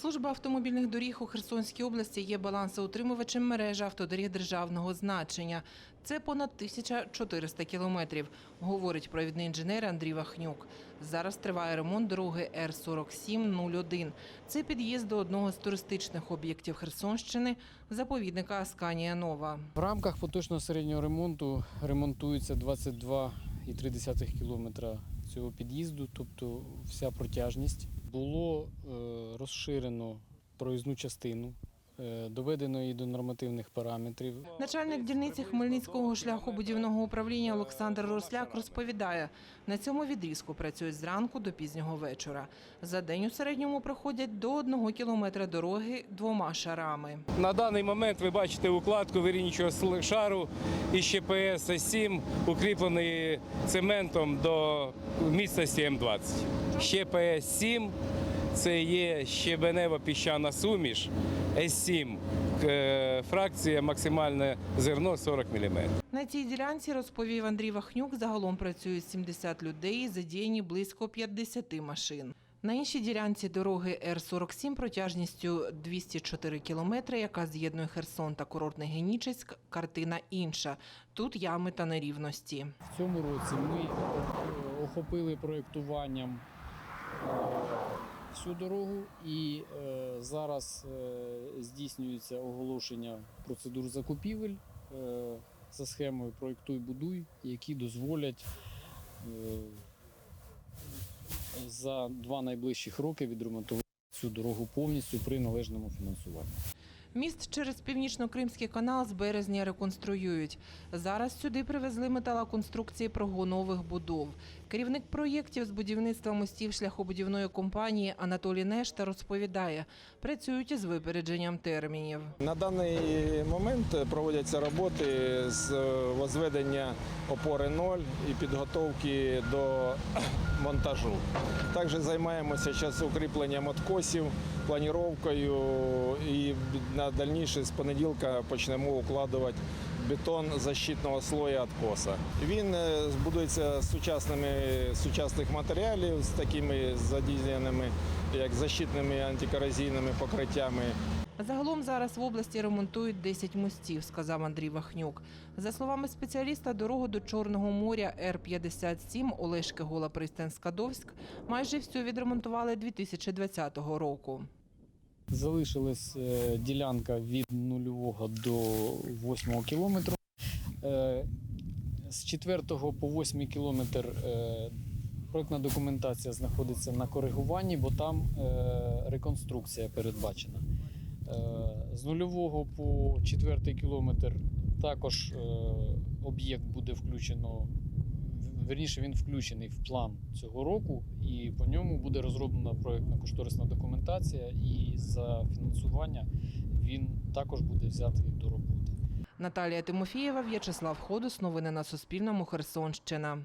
Служба автомобільних доріг у Херсонській області є балансоутримувачем мережі автодоріг державного значення. Це понад 1400 кілометрів, говорить провідний інженер Андрій Вахнюк. Зараз триває ремонт дороги Р-4701. Це під'їзд до одного з туристичних об'єктів Херсонщини, заповідника Асканія Нова. В рамках поточного середнього ремонту ремонтується 22,3 кілометра цього під'їзду, тобто вся протяжність. Було е, розширено проїзну частину, доведено її до нормативних параметрів. Начальник дільниці Хмельницького шляхобудівного управління Олександр Росляк розповідає, на цьому відрізку працюють зранку до пізнього вечора. За день у середньому проходять до одного кілометра дороги двома шарами. На даний момент ви бачите укладку вирінчого сл- шару із ЩПС С7, укріплений цементом до міцності М20. ЩПС 7 це є щебенево піщана суміш С7. е, Фракція максимальне зерно 40 мм. На цій ділянці, розповів Андрій Вахнюк, загалом працюють 70 людей, задіяні близько 50 машин. На іншій ділянці дороги Р-47 протяжністю 204 кілометри, яка з'єднує Херсон та курортний Генічеськ, картина інша. Тут ями та нерівності. В цьому році ми е, охопили проєктуванням всю дорогу і е, зараз е, здійснюється оголошення процедур закупівель е, за схемою Проєктуй будуй, які дозволять е, за два найближчих роки відремонтувати цю дорогу повністю при належному фінансуванні. Міст через північно-кримський канал з березня реконструюють. Зараз сюди привезли металоконструкції прогонових будов. Керівник проєктів з будівництва мостів шляхобудівної компанії Анатолій Нешта розповідає, працюють із випередженням термінів. На даний момент проводяться роботи з возведення опори 0 і підготовки до монтажу. Також займаємося зараз укріпленням откосів, планіровкою і на дальніше з понеділка почнемо укладувати бетон защитного слоя откоса. Він е, збудується з сучасними сучасних матеріалів, з такими задіяними як защитними антикорозійними покриттями. Загалом зараз в області ремонтують 10 мостів, сказав Андрій Вахнюк. За словами спеціаліста, дорогу до Чорного моря Р-57 Олешки Гола Пристань Скадовськ майже всю відремонтували 2020 року. Залишилась е, ділянка від нульового до восьмого кілометру. Е, З 4 по 8 кілометр е, проектна документація знаходиться на коригуванні, бо там реконструкція передбачена. З нульового по 4 кілометр також об'єкт буде включено. Верніше він включений в план цього року, і по ньому буде розроблена проєктно-кошторисна документація, і за фінансування він також буде взятий до роботи. Наталія Тимофієва, В'ячеслав Ходус. Новини на Суспільному. Херсонщина.